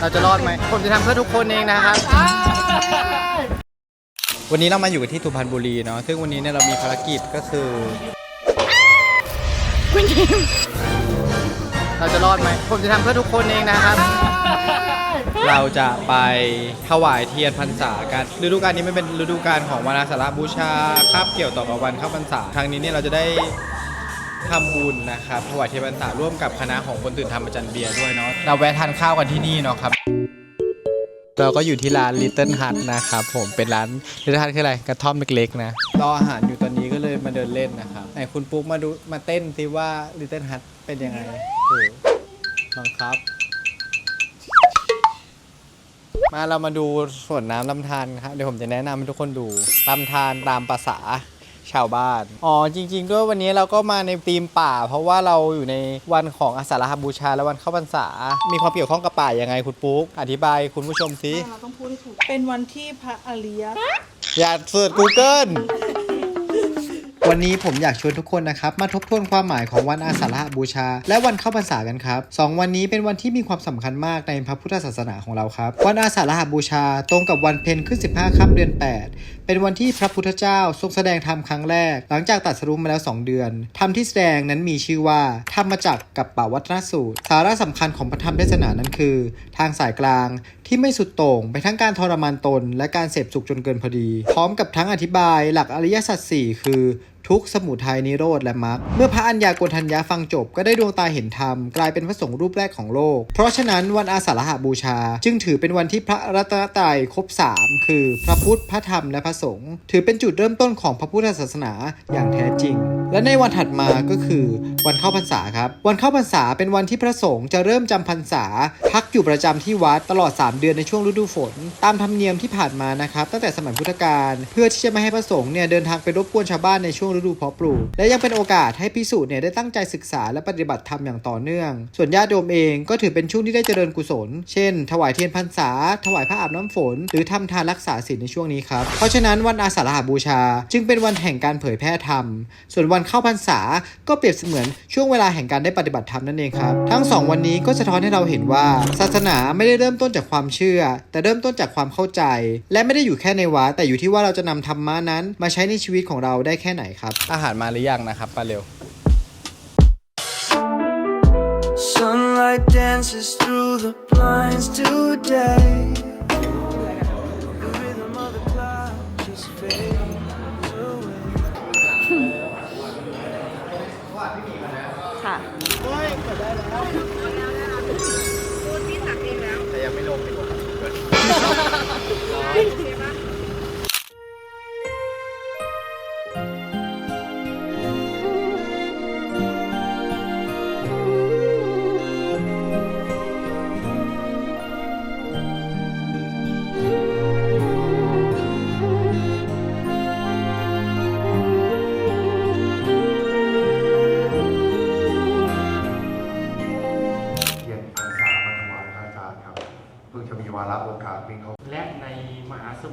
เราจะรอดไหม ผมจะทำเพื่อทุกคนเองนะครับ วันนี้เรามาอยู่กันที่สุพรรณบุรีเนาะ ซึ่งวันนี้เนี่ยเรามีภารกิจก็คือเราจะรอดไหม ผมจะทำเพื่อทุกคนเองนะครับ เราจะไปถวายเทียนพรรษากัน ฤดูกาลนี้ไม่เป็นฤดูกาลของวันอาสาฬหบูชาคาบเกี่ยวต่อกับวันเข้าพรรษา ครั้งนี้เนี่ยเราจะได้ ทำบุญนะครับถวายเทียนพรรษาร่วมกับคณะของคนตื่นทำประจันเบียร์ด้วยเนาะเราแวะทานข้าวกันที่นี่เนาะครับ เราก็อยู่ที่ร้าน Little Hut นะครับผมเป็นร้าน Little Hut คืออะไรกระท่อมเล็กๆนะรออาหารอยู่ตอนนี้ก็เลยมาเดินเล่นนะครับไหนคุณปุ๊กมาดูมาเต้นซิว่า Little Hut เป็นยังไงโอ้บังคับ มาเรามาดูสวนน้ำลำธารครับเดี๋ยวผมจะแนะนำให้ทุกคนดูลำธารตามภาษา ชาวบ้าน อ๋อจริงๆด้วยวันนี้เราก็มาในธีมป่า เพราะว่าเราอยู่ในวันของอาสาฬหบูชาและวันเข้าพรรษา มีความเกี่ยวข้องกับป่ายังไงคุณปุ๊ก อธิบายคุณผู้ชมสิ เราต้องพูดให้ถูก เป็นวันที่พระอริยอย่าเสิร์ช Google วันนี้ผมอยากชวนทุกคนนะครับมาทบทวนความหมายของวันอาสาฬหบูชา และวันเข้าพรรษากันครับสองวันนี้เป็นวันที่มีความสำคัญมากในพระพุทธศาสนาของเราครับ วันอาสาฬหบูชาตรงกับวันเพ็ญขึ้น 15ค่ำเดือน 8 เป็นวันที่พระพุทธเจ้าทรงแสดงธรรมครั้งแรก หลังจากตรัสรู้มาแล้ว 2 เดือนธรรมที่แสดงนั้นมีชื่อว่าธรรมจักรกับป่าวัฒนสูตร สาระสำคัญของพระธรรมเทศนานั้นคือ ทางสายกลางที่ไม่สุดโต่งไปทั้งการทรมานตน และการเสพสุขจนเกินพอดี พร้อมกับทั้งอธิบายหลักอริยสัจสี่คือ ทุกสมุทัยนิโรธและมรรคเมื่อพระอัญญาโกณทัญญาฟังจบก็ได้ดวงตาเห็นธรรมกลายเป็นพระสงฆ์รูปแรกของโลก เพราะฉะนั้นวันอาสาฬหบูชา จึงถือเป็นวันที่พระรัตนตรัยครบ 3 คือ พระพุทธพระธรรมและพระสงฆ์ถือเป็นจุดเริ่มต้นของพระพุทธศาสนาอย่างแท้จริง และในวันถัดมาก็คือ วันเข้าพรรษาครับ วันเข้าพรรษาเป็นวันที่พระสงฆ์จะเริ่มจำพรรษา พักอยู่ประจำที่วัดตลอด 3 เดือนในช่วงฤดูฝน ตามธรรมเนียมที่ผ่านมานะครับตั้งแต่สมัยพุทธกาลเพื่อที่จะไม่ให้พระสงฆ์เนี่ยเดินทางไปรบกวนชาวบ้านในช่วงฤดูเพาะปลูก และยังเป็นโอกาสให้พิสูจน์เนี่ยได้ตั้งใจศึกษาและปฏิบัติธรรมอย่างต่อเนื่อง ส่วนญาติโยมเองก็ถือเป็นช่วงที่ได้เจริญกุศล เช่น ถวายเทียนพรรษา ถวายผ้าอาบน้ำฝน หรือทำทานรักษาศีลในช่วงนี้ครับ เพราะฉะนั้นวันอาสาฬหบูชา จึงเป็นวันแห่งการเผยแพร่ธรรม ส่วนวันเข้าพรรษาก็เปรียบเสมือนช่วงเวลาแห่งการได้ปฏิบัติธรรมนั่นเองครับ ทั้งสองวันนี้ก็สะท้อนให้เราเห็นว่า ศาสนาไม่ได้เริ่มต้นจากความเชื่อ แต่เริ่มต้นจากความเข้าใจ และไม่ได้อยู่แค่ในวัดแต่อยู่ที่ว่าเราจะนำธรรมะนั้น มาใช้ในชีวิตของเราได้แค่ไหนครับอาหารมาหรือยังนะครับปาเร็ว Sunlight dances through the blinds today. The rhythm of the clouds just fades away. ค่ะแ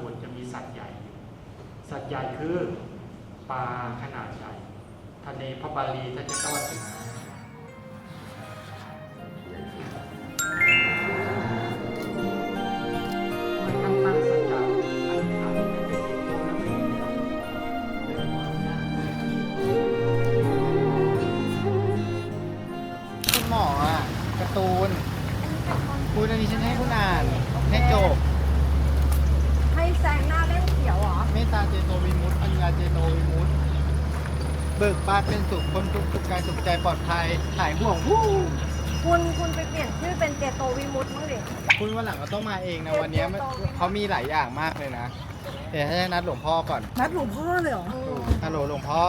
มหาสมุทรจะมีสัตว์ใหญ่อยู่สัตว์ใหญ่คือปลาขนาดใหญ่ทะเลพระบาลีท่านจะกวัตนาท่านตั้งสัจจะอธิษฐานให้เป็นสิ่งคุณหมออะการ์ตูนคุณอันนี้ฉันให้คุณอ่านให้จบ แซงหน้าเล่มเขียวเหรอ เมตตาเจโตวิมุตติปัญญาเจโตวิมุตติเบิกบานเป็นสุขคนทุกข์สุขกายสุขใจปลอดภัยหายห่วงวู้คุณคุณไปเปลี่ยนชื่อเป็นเจโตวิมุตต์มั้งดิคุณวันหลังก็ต้องมาเองนะวันนี้มันเขามีหลายอย่างมากเลยนะเดี๋ยวให้นัดหลวงพ่อก่อนนัดหลวงพ่อเลยเหรอ ฮัลโหลหลวงพ่อ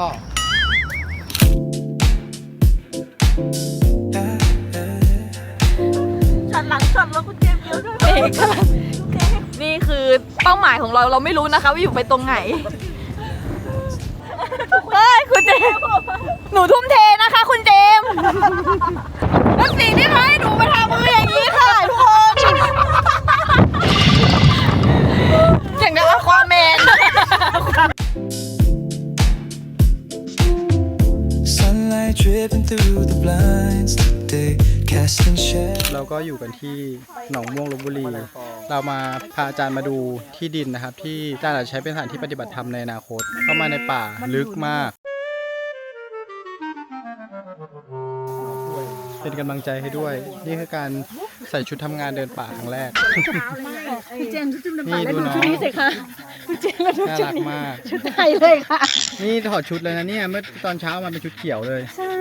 ฉันหลังฉันแล้วคุณเจมส์เยอะด้วยนี่คือ เป้าหมายของเราเราไม่รู้นะคะว่าอยู่ไปตรงไหน เฮ้ย คุณเจมส์หนูทุ่มเทนะคะ คุณเจมส์แล้วสิ่งที่เขาให้หนูมาทำมืออย่างนี้ค่ะทุกคน ก็อยู่กันที่หนองม่วงลบบุรี เรามาพาอาจารย์มาดูที่ดินนะครับ ที่อาจารย์อาจจะใช้เป็นสถานที่ปฏิบัติธรรมในอนาคต เข้ามาในป่าลึกมาก เป็นกำลังใจให้ด้วย นี่คือการใส่ชุดทำงานเดินป่าครั้งแรกพี่เจมส์ชุดดำนี่ดูน้อง ชุดนี้สิคะพี่เจมส์แล้วดูน่าชุดรักนี้มาก ชุดไทยเลยค่ะ นี่ถอดชุดเลยนะเนี่ย เมื่อตอนเช้ามาเป็นชุดเขียวเลย ใช่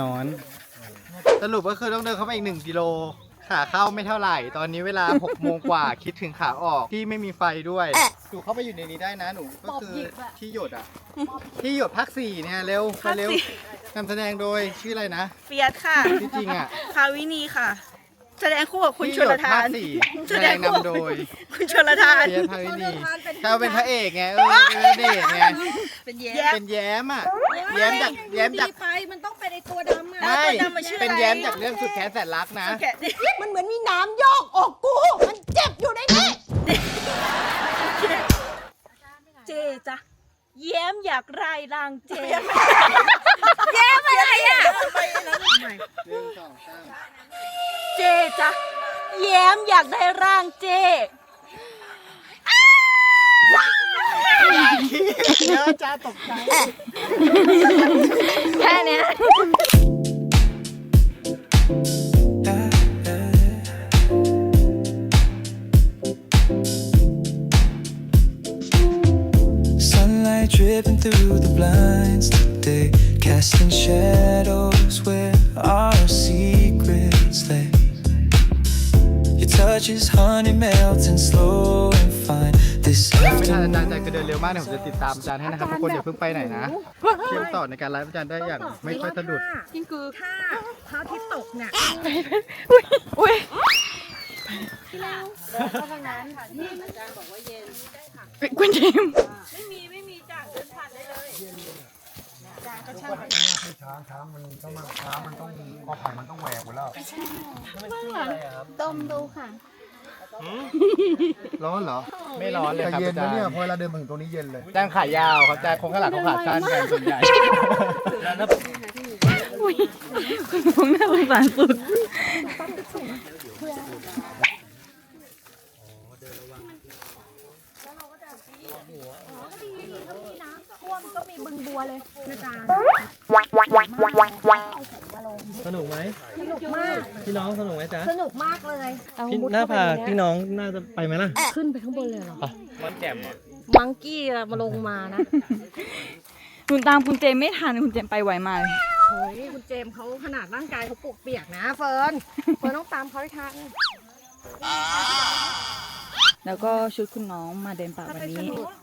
นอน สรุปก็คือต้องเดินเข้าไปอีกหนึ่งกิโล ขาเข้าไม่เท่าไหร่ ตอนนี้เวลา 6 โมงกว่า คิดถึงขาออกที่ไม่มีไฟด้วย หนูเข้าไปอยู่ในนี้ได้นะหนูก็คือที่หยดอะ ที่หยดภาคสี่เนี่ยเร็วไปเร็วนำแสดงโดยชื่ออะไรนะเฟียสค่ะที่จริงอะคาวินีค่ะ แสดงคู่กับคุณที่ชหยลดทาภาคนสี่แสแสดดงงคู่กับนำโดย คุณชลทานเพียรพาวินีถ้าเป็นพระเอกไงเออเป็นพระเอกไงเป็นแย้เป็นแย้มอะแย้มจากแย้มจากไฟมันต้องเป็นไอ ตัวดำอะไม่ตัวดำมันชื่ออะไร เป็นแย้มจากเรื่องสุดแค้นแสนรักนะ แกะมันเหมือนมีน้ำยอกออกกู มันเจ็บอยู่ในนี้เจจ้ะแย้มอยากรายรางเจแย้มอะไรอะเจจ้ะแย้มอยากได้ร่างเจเดี๋ยวจ้าตกใจ ไม่ทันอาจารย์ afternoon. อาจารย์คือเดินเร็วมากเดี๋ยวผมจะติดตามอาจารย์ให้นะครับทุกคนอย่าเพิ่งไปไหนนะเชื่อมต่อในการไลฟ์อาจารย์ได้อย่างไม่ค่อยสะดุดนี่คือถ้าพระอาทิตย์ตกเนี่ยอุ้ยคุณเจมส์ช้างช้างมันต้องมาช้างมันต้องกอไผ่มันต้องแหวกหมดแล้วต้มดูค่ะ ร้อนเหรอไม่ร้อนเลยแต่ครับเย็นอาจานะรย์เนี่ยพอเวลาเดินมาถึงตรงนี้เย็นเลยอาจารย์ขายาวครับอาจารย์คงข้างหลังเขาขาสั้นกันส่วนใหญ่ผมน่าสงสารสุด ท่วมก็มีบึงบัวเลยนะจ๊ะ สนุกไหมสนุกมาก พี่น้องสนุกไหมจ๊ะสนุกมากเลยพี่หน้าพาพี่น้องน่าจะไปไหมล่ะขึ้นไปข้างบนเลยเหรอ มันแจ่มเหรอมังกี้อะมาลงมานะคุณตามคุณเจมส์ไม่ทันคุณเจมส์ไปไวมากเลยเฮ้ยคุณเจมส์เขาขนาดร่างกายเขาปวกเปียกนะ เฟิร์น เฟิร์นต้องตามเขาให้ทันแล้วก็ชุดคุณน้องมาเดินป่าวันนี้ทำไ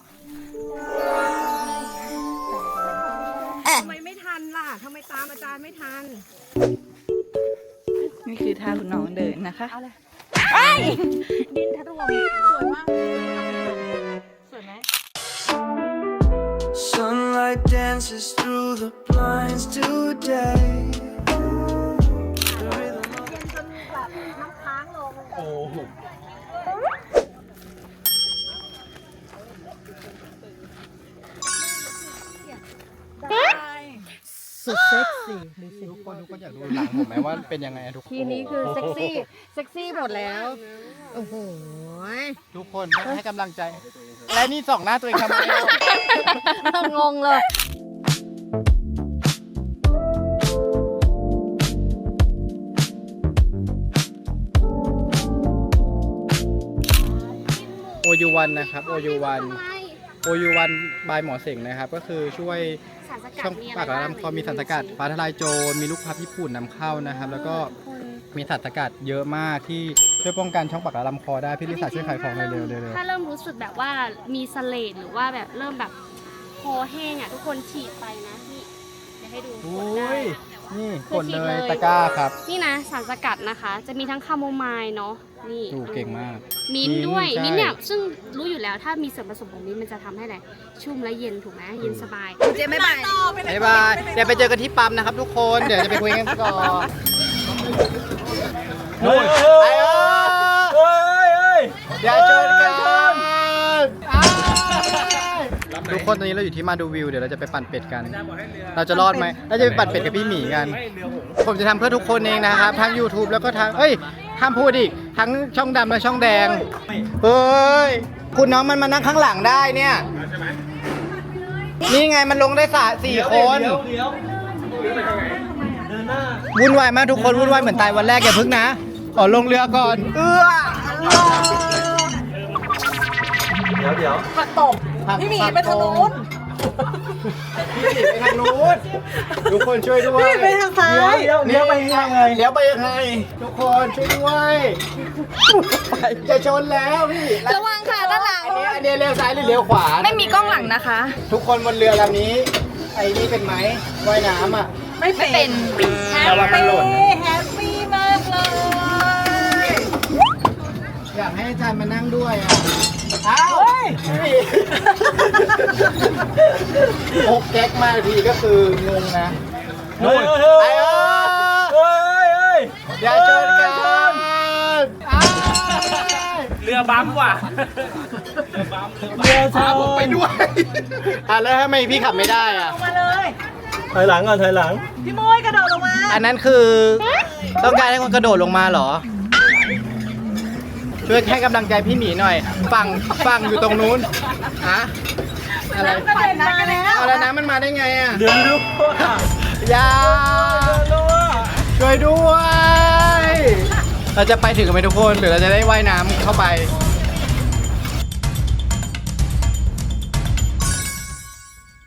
ทันล่ะทำไมตามอาจารย์ไม่ทัน นี่คือท่าคุณน้องเดินนะคะดินทะลวงสวยมาก สวยไหม Sunlight dances through the blinds today. The rhythm of เย็นจนแบบน้ำค้างลง โอ้ สุดเซ็กซี่ดูสิทุกคนทุกคนอยากดูหลังผมไหมว่าเป็นยังไงทุกคนทีนี้คือเซ็กซี่เซ็กซี่หมดแล้ว โอ้โหทุกคนให้กำลังใจ และนี่สองหน้าตัวเองทำไมงงเลย โอยูวันนะครับโอยูวัน โอวันบายหมอเสงนะครับ ก็คือช่วยช่องปากบ้างลำคอมีสารสกัดฟ้าทลายโจรมีลูกพับญี่ปุ่นนำเข้านะครับ แล้วก็มีสารสกัดเยอะมากที่ช่วยป้องกันช่องปากและลำคอได้พี่ลิซ่าช่วยขายของเร็วๆเร็วถ้าเริ่มรู้สึกแบบว่ามีเสลดหรือว่าแบบเริ่มแบบคอแห้งอะทุกคนฉีดไปนะพี่เดี๋ยวให้ดูๆกนี่กดเลยตะก้าครับ นี่นะสารสกัดนะคะ จะมีทั้งคาโมไมล์เนาะ นี่ดูเก่งมาก มิ้นท์ด้วยมิ้นท์ใช่ มิ้นท์เนี่ยซึ่งรู้อยู่แล้วถ้ามีส่วนผสมของมิ้นท์มันจะทำให้อะไร ชุ่มและเย็นถูกไหมเย็นสบาย เจไม่ไปบ๊ายบาย เดี๋ยวไปเจอกันที่ปั๊มนะครับทุกคน เดี๋ยวจะไปคุยกันก่อนนู่นไอ้เอ้ย เดี๋ยวเจอกันอ้ายทุกคนตอนนี้เราอยู่ที่มาดูวิว เดี๋ยวเราจะไปปั่นเป็ดกัน เราจะรอดไหมเราจะไปปั่นเป็ดกับพี่หมีกัน ผมจะทำเพื่อทุกคนเองนะครับทั้ง YouTube แล้วก็ทั้งเอ้ย ห้ามพูดอีก ทั้งช่องดำและช่องแดง เฮ้ย คุณน้องมันมานั่งข้างหลังได้เนี่ย นี่ไงมันลงได้สาสี่คนเดี๋ยวเดี๋ยวเดินหน้าวุ่นวายมากทุกคนวุ่นวายเหมือนตายวันแรกอย่าพึ่งนะ ขอลงเรือก่อน เอื้อเดี๋ยวเดี๋ยวผักตบพี่หมีไปทางนู้น พี่หมีไปทางนู้นทุกคนช่วยด้วยพี่หมีไปทางซ้ายเดี๋ยวเดี๋ยวไปยังไงเลี้ยวไปยังไง ทุกคนช่วยด้วยจะชนแล้วพี่ระวังค่ะด้านหลังอันนี้อันนี้เลี้ยวซ้ายหรือเลี้ยวขวา ไม่มีกล้องหลังนะคะ ทุกคนบนเรือลำนี้ ไอ้นี่เป็นไหมว่ายน้ำอะ ไม่เป็นระวังมันหล่นนะแฮปปี้มากเลยอยากให้อาจารย์มานั่งด้วยอะอ้าวพี่โอกแก๊กมาทีก็คืองงนะเฮ้ยเฮ้ยไปเฮ้เอยอเฮ้ยเฮ้ยอย่าชนกันอ้าวเรือบั๊มว่ะเรือชนไปด้วยอะแล้วทำไมพี่ขับไม่ได้อะมาเลยถอยหลังก่อนถอยหลัง พี่มุ้ยกระโดดลงมา อันนั้นคือ ต้องการให้คนกระโดดลงมาเหรอ ช่วยให้กำลังใจพี่หมีหน่อย ฝั่งฝั่งอยู่ตรงนู้นฮะอะไรกระเด็นมาแล้วเอาแล้วน้ำมันมาได้ไงอะเดือนรู้ว่าอย่าเดือนรู้ว่าช่วยด้วย เราจะไปถึงกันไหมทุกคนหรือเราจะได้ว่ายน้ำเข้าไป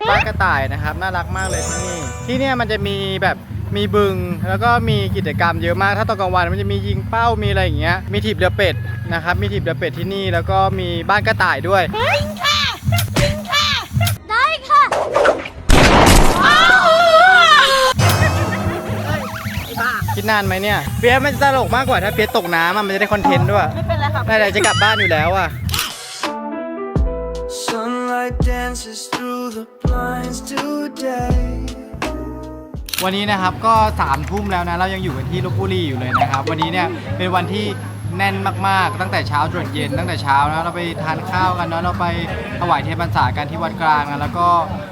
บ้านกระต่ายนะครับ น่ารักมากเลยที่นี่ ที่เนี่ยมันจะมีแบบ มีบึง แล้วก็มีกิจกรรมเยอะมาก ถ้าตอนกลางวันมันจะมียิงเป้ามีอะไรอย่างเงี้ย มีถีบเรือเป็ดนะครับ มีถีบเรือเป็ดที่นี่ แล้วก็มีบ้านกระต่ายด้วยได้ค่ะคิดนานไหมเนี่ย เปียกมันจะตลกมากกว่าถ้าเปียกตกน้ำอะมันจะได้คอนเทนต์ด้วย ไม่เป็นไรค่ะได้เลยจะกลับบ้านอยู่แล้วอะ Sunlight dances through the blinds today. วันนี้นะครับก็3ามทุ่มแล้วนะเรายังอยู่กันที่ลบบุรีอยู่เลยนะครับ วันนี้เนี่ยเป็นวันที่ แน่นมากๆ ตั้งแต่เช้าจนเย็นตั้งแต่เช้านะเราไปทานข้าวกันเนาะเราไปถวายเทียนพรรษากันที่วัดกลางนะแล้วก็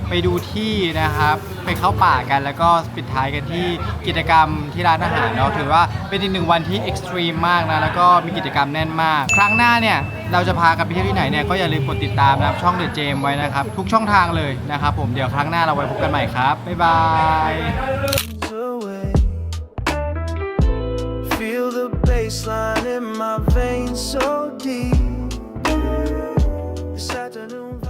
ไปดูที่นะครับไปเข้าป่ากันแล้วก็ปิดท้ายกันที่กิจกรรมที่ร้านอาหารเนาะถือว่าเป็นอีกหนึ่งวันที่เอ็กซ์ตรีมมากนะแล้วก็มีกิจกรรมแน่นมาก ครั้งหน้าเนี่ยเราจะพากันไปเที่ยวที่ไหนเนี่ยก็อย่าลืมกดติดตามนะครับช่องเดอะเจมไว้นะครับทุกช่องทางเลยนะครับผมเดี๋ยวครั้งหน้าเราไว้พบกันใหม่ครับบ๊ายบาย baseline in my veins so deep. This afternoon.